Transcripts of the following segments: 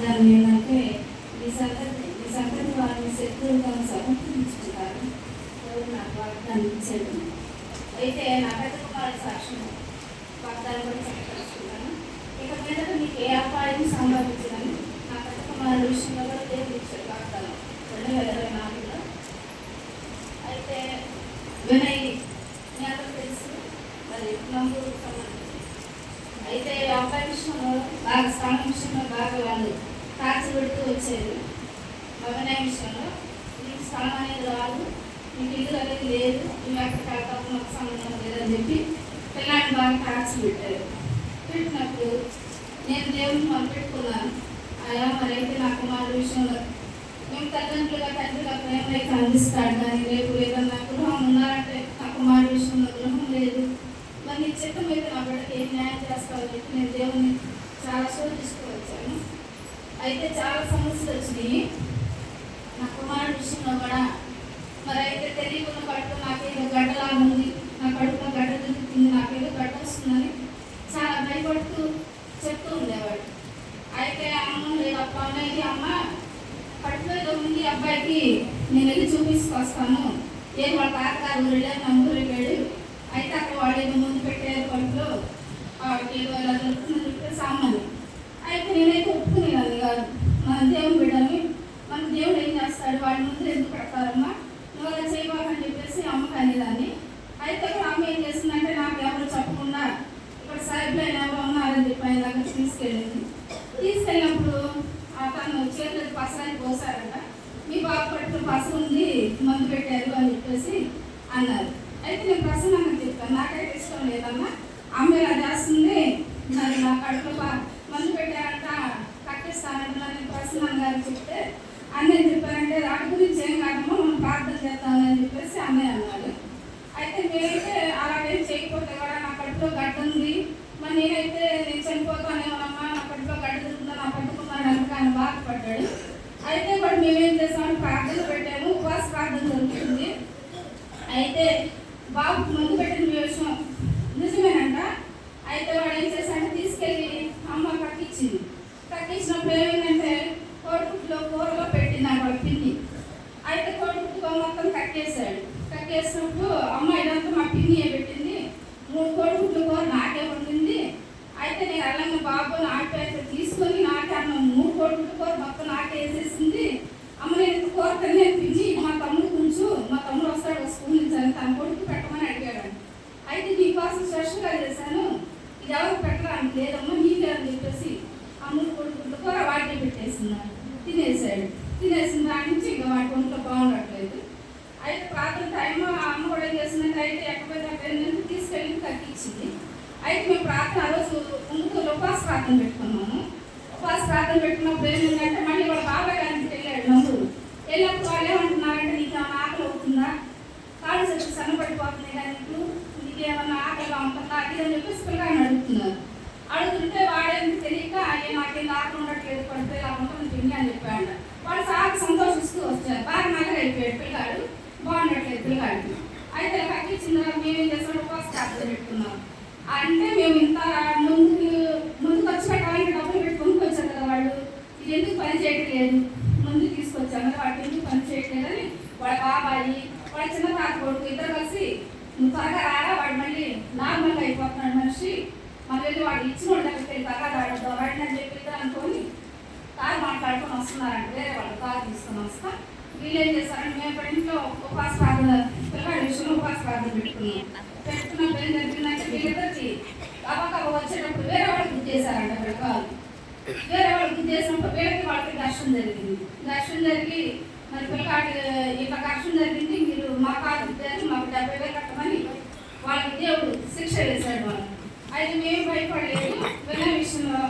వాగ్దానం ఏంటంటే ఈ సంగతి ఈ సంగతి వారిని శత్రువుగా సమర్పించుకుంటారు నాకు వాగ్దానం ఇచ్చాడు. అయితే నా పెద్ద కుమారుడు సాక్ష్యం వాగ్దానం కూడా చెప్పదలుచుకున్నాను ఇక మీద మీకు ఏ అపాయం సంభవించదని నా పెద్ద కుమారుడు విషయంలో కూడా దేవుడు వాగ్దానం. రెండు వేల ఇరవై నాలుగులో. అయితే వినయ్ మీ అందరూ తెలుసు మరి నంబూరు సంబంధించి. అయితే అబ్బాయి విషయంలో బాగా స్థానం విషయంలో బాగా వాళ్ళు టాక్స్ పెడుతూ వచ్చేది మా విషయంలో నీకు స్థలం అనేది రాదు నీకు ఇల్లు అనేది లేదు నువ్వు ఎక్కడికి వెళ్తావు మాకు సంబంధం లేదని చెప్పి పిల్లాడిని బాగా టాక్స్ పెట్టారు పెట్టినప్పుడు నేను దేవుడిని మొదలుపెట్టుకున్నాను అయ్యా మరి అయితే నా కుమారుడు విషయంలో మేము తల్లిదండ్రులుగా తండ్రిగా ప్రేమ అయితే అందిస్తాడు. కానీ రేపు ఏదన్నా గృహం ఉన్నారంటే నా కుమారుడు విషయంలో గృహం లేదు. మరి నీ చిత్తం అయితే నా బిడ్డకి ఏం న్యాయం చేస్తావు చెప్పి నేను దేవుడిని చాలా శోధిస్తూ వచ్చాను. అయితే చాలా సమస్యలు వచ్చినాయి. నా కుమారుడు విషయంలో కూడా. మరి అయితే తెలియకుండా కడుపు నాకేదో గడ్డలా ఉంది. నా కడుపులో గడ్డ దొరుకుతుంది నాకేదో గడ్డ వస్తుందని చాలా భయపడుతూ చెప్తూ ఉండేవాడు. అయితే అమ్మ లేదప్ప అనేది అమ్మ కడుపులో ఏదో ఉంది అబ్బాయికి నేను వెళ్ళి చూపించుకొస్తాను ఏం వాళ్ళ తాతగారు వెళ్ళారు నంబూరు వెళ్ళాడు అయితే అక్కడ వాళ్ళు ఏదో ముందు పెట్టారు కడుపులో వాడికి ఏదో ఇలా జరుగుతుందని చెప్పి సామాన్యం అయితే నేనైతే ఒప్పుకునేదాన్ని కాదు మన దేవుని బిడ్డని మన దేవుడు ఏం చేస్తాడు వాడి ముందు ఎందుకు పెడతారమ్మా నువ్వు అలా చేయబాకని చెప్పేసి అమ్మకి అనేదాన్ని అయితే ఇక్కడ అమ్మ ఏం చేసిందంటే నాకు ఎవరు చెప్పకుండా ఇక్కడ సాయిబ్లో ఎవరు ఉన్నారని చెప్పి ఆయన దగ్గర తీసుకెళ్ళింది. తీసుకెళ్ళినప్పుడు అతను చేతులకు పసరాన్ని పోసారంట. మీ బాబు పట్టు పసరు ఉంది మందు పెట్టారు అని చెప్పేసి అన్నారు. అయితే నేను ప్రసన్నాన్ని చెప్పాను నాకైతే ఇష్టం లేదమ్మా. అమ్మ ఇలా చేస్తుంది. మరి నా కడుపు మందు పెట్టారంట కట్టిస్తానంట నేను ప్రసన్న గారు చెప్తే అన్నయ్య చెప్పారంటే వాటి గురించి ఏం కాకుండా మనం ప్రార్థన చేస్తామని చెప్పేసి అన్నయ్య అన్నాడు. అయితే నేనైతే అలాగేం చేయకపోతే కూడా నా కడుపులో గడ్డ ఉంది. మరి నేనైతే నేను చనిపోతానేమోనమ్మా నా కడుపులో గడ్డ తిరుగుతుందా నా పట్టుకున్నాడు అనుకు ఆయన బాధపడ్డాడు. అయితే కూడా మేమేం చేసాము ప్రార్థన పెట్టాము. ఉపవాస ప్రార్థన జరుగుతుంది. అయితే బాబు మందు పెట్టిన విషయం మూడు కోడిగుడ్లు కూర నాకే వండింది అయితే నేను అలాగే బాబు నాకే తీసుకొని నాటే అన్నం మూడు కోడిగుడ్లు కూర మొత్తం నాటే వేసేసింది. అమ్మ నేను కూర తినే పిన్ని మా తమ్ముడు కొంచెం మా తమ్ముడు వస్తాడు స్కూల్ నుంచి అని తన కొడుకు పెట్టమని అడిగాడు అయితే నీకోసం స్పెషల్గా చేశాను ఇది ఎవరు పెట్టడానికి లేదమ్మా నీకే అని చెప్పేసి ఆ మూడు కొడుకులు కూర వాటిని పెట్టేసినాడు తినేసాడు తినేసిన దాని నుంచి ఇంకా వాటి ఒంట్లో బాగుండట్లేదు అయితే ప్రార్థన టైం ఆ అమ్మ కూడా ఏం చేసిందంటే అయితే ఎక్కడైతే అక్కడ ఏంటంటే తీసుకెళ్ళి తగ్గించింది అయితే మేము ప్రార్థన ఆ రోజు ముందుకు ఉపవాస ప్రార్థన పెట్టుకున్నాము ఉపవాస ప్రార్థన ప్రేమ ఉందంటే మళ్ళీ వాళ్ళ బాబాయ్ గారికి వెళ్ళాడు నంబూరు వెళ్ళినప్పుడు వాళ్ళు ఏమంటున్నారంటే నీకు ఏమైనా ఆకలి అవుతుందా? కాళ్ళు చెట్టు సన్నపడిపోతుంది కానీ నీకు? నీకు ఏమన్నా ఆకలిగా ఉంటుందా? అది అని చెప్పేసి పిల్లగాని అడుగుతున్నారు. అడుగుతుంటే వాడేంటి తెలియక అయ్యే నాకేం ఆకలి ఉండట్లేదు పడితే ఇలా ఉంటుంది తిండి అని చెప్పాడు వాడు చాలా సంతోషిస్తూ వచ్చారు బాగా నల్లగా అయిపోయాడు పిల్లగాడు. బాగుండట్లేదు పిల్లగాడికి. అయితే కక్కిచ్చిన మేము ఏం చేస్తాం ఉపవాస పెట్టుకున్నాం. అంటే మేము ఇంత ముందుకు వెళ్ళి వాడు ఇచ్చిన వాళ్ళకి దగ్గరికి వెళ్ళి త్వరగా రాడద్దు వాడిని అని చెప్పి ఇద్దరు అనుకొని కారు మాట్లాడుకొని వస్తున్నారంటే. వేరే వాళ్ళు కారు తీసుకొని వస్తా. వీళ్ళు ఏం చేస్తారంటే మేము ఇప్పుడు ఇంట్లో ఉపవాస ప్రార్థన పిల్లగాడి విషయంలో ఉపవాస ప్రార్థన పెట్టుకున్నాం. పెట్టుకున్నప్పుడు ఏం జరిగిందంటే వీళ్ళిద్దరికి కబకబ వచ్చేటప్పుడు వేరే వాళ్ళకి గుర్తు చేశారంట పిల్లకాలు వేరే వాళ్ళకి గుర్తు చేసినప్పుడు వీళ్ళకి వాళ్ళకి ఘర్షణ జరిగింది. ఘర్షణ జరిగి మరి పిల్లకాడి ఇట్లా ఘర్షణ జరిగింది మీరు మా కాదు గుర్తు మాకు డెబ్బై వేలు కట్టమని వాళ్ళకి దేవుడు శిక్ష వేశాడు వాళ్ళు అయితే మేము భయపడలేదు వినే విషయంలో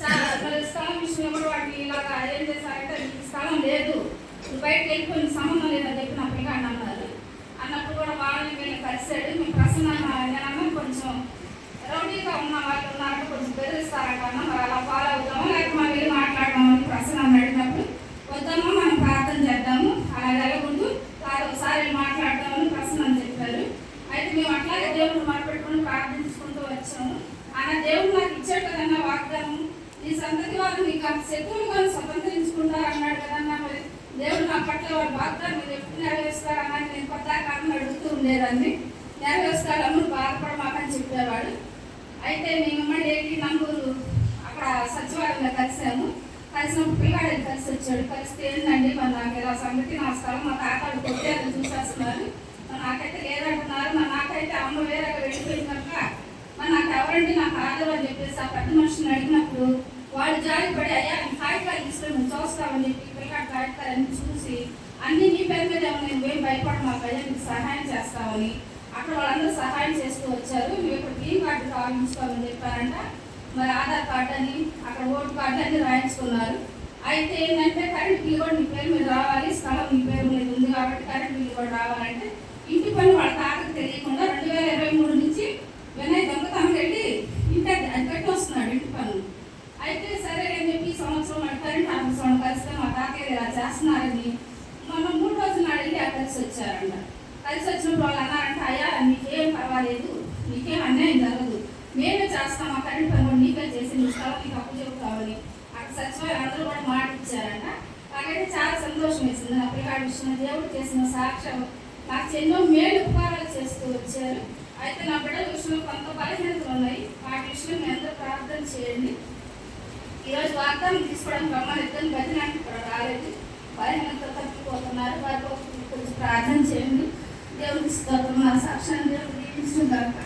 చాలా మరి స్థలం విషయంలో కూడా వాటిని ఇలాగా ఏం చేశారంటే నీకు స్థలం లేదు నువ్వు కొన్ని సంబంధం లేదని చెప్పి నా పిల్లగాడిని అన్నారు. అన్నప్పుడు కూడా వాళ్ళని వీళ్ళని కలిశాడు. మేము ప్రసన్న నేనన్నా కొంచెం రౌడీగా ఉన్న వాళ్ళు ఉన్నారంటే కొంచెం బెదిరిస్తారంట అన్న. మరి అలా ఫాలో అవుతామా లేకపోతే మనం వెళ్ళి మాట్లాడదామని ప్రసన్న అడిగినప్పుడు వద్దామా మనం ప్రార్థన చేద్దాము. అలా వెళ్ళకూడదు. వారు ఒకసారి మాట్లాడదామని ప్రసన్న అని చెప్పారు. అయితే మేము అట్లాగే దేవుడు మొదలుపెట్టుకుని ప్రార్థించుకుంటూ వచ్చాము. ఆయన దేవుడు నాకు ఇచ్చాడు కదన్న వాగ్దానం. నీ సంతతి వారు నీకు శత్రువులు కానీ స్వతంత్రించుకుంటారు అన్నాడు కదన్న. దేవుడు నా పట్ల వారి వాగ్దానం మీరు ఎప్పుడు నెరవేరుస్తారు అన్నాడు నేను పద్దాకాలం అడుగుతూ ఉండేదాన్ని. నెరవేరుస్తాడమ్మ బాధపడమాకని చెప్పేవాడు. అయితే మేము మళ్ళీ ఏంటి అక్కడ సచివాలయంలో కలిసాము. కలిసినప్పుడు పిల్లాడు కలిసి వచ్చాడు. కలిస్తే ఏంటండి? మరి నాకు ఇలా సంగతి నా స్థలం మా తాతలు కొట్టారని చూసేస్తున్నారు. మరి నాకైతే లేదంటున్నారు మరి నాకైతే అమ్మ వేరే వెళ్ళిపోయింది మరి నాకు ఎవరండి నాకు ఆదరు అని చెప్పేసి ఆ పెద్ద మనిషిని అడిగినప్పుడు వాళ్ళు జారిపడి అయ్యా కాగితాలు తీసుకొని మేము చూస్తామని చెప్పి పిల్లకాడు కాగితాలన్నీ చూసి అన్ని నీ పేరు మీద ఏమో నేను పోయి భయపడ మా ప్రజలకు సహాయం చేస్తామని అక్కడ వాళ్ళందరూ సహాయం చేస్తూ వచ్చారు. మేము ఇప్పుడు గ్రీన్ కార్డు కావాలని చెప్పారంట. మరి ఆధార్ కార్డు అని అక్కడ ఓటు కార్డు అని రాయించుకున్నారు. అయితే ఏంటంటే కరెంట్ బిల్ కూడా నీ పేరు మీద రావాలి స్థలం నీ పేరు మీద ఉంది కాబట్టి కరెంట్ బిల్ కూడా రావాలంటే ఇంటి పని వాళ్ళ తాతకు తెలియకుండా రెండు వేల ఇరవై మూడు నుంచి వినయ్ దొంగతనం వెళ్ళి ఇంటి అద్దె- అది కట్టి వస్తున్నాడు ఇంటి పన్ను అయితే సరే అని చెప్పి సంవత్సరం అంటారు కరెంట్ ఆఫీస్ వాళ్ళు కలిస్తే మా తాతయ్య ఇలా చేస్తున్నారని మొన్న మూడు రోజులు నాడు వెళ్ళి అక్కడ కలిసి వచ్చారంట. కలిసి వచ్చినప్పుడు వాళ్ళు అన్నారంట అయ్యా నీకేం పర్వాలేదు నీకేం అన్యాయం జరగదు. మేమే చేస్తాం ఆ కరెంట్ పని కూడా నీకే చేసి నీ స్థలం నీకు అప్పు చెబుతామని అక్కడ సచివాలయం అందరూ కూడా మాట ఇచ్చారంట నాకైతే చాలా సంతోషం వేసింది. నా పిల్లగాడి విషయంలో దేవుడు చేసిన సాక్ష్యం. నాకు ఎన్నో మేలు ఉపకారాలు చేస్తూ వచ్చారు. అయితే నా బిడ్డల విషయంలో కొంత బలహీనతలు ఉన్నాయి. వాటి విషయంలో మీ అందరూ ప్రార్థన చేయండి. ఈరోజు వాగ్దానం తీసుకోవడానికి రమ్మని ఇద్దరు బతినానికి ఇక్కడ రాలేదు. బలహీనత తప్పిపోతున్నారు. వారి కోసం కొంచెం ప్రార్థన చేయండి. దేవుడికి స్తోత్రం. నా సాక్ష్యాన్ని దేవుడు దీవించిన దాకా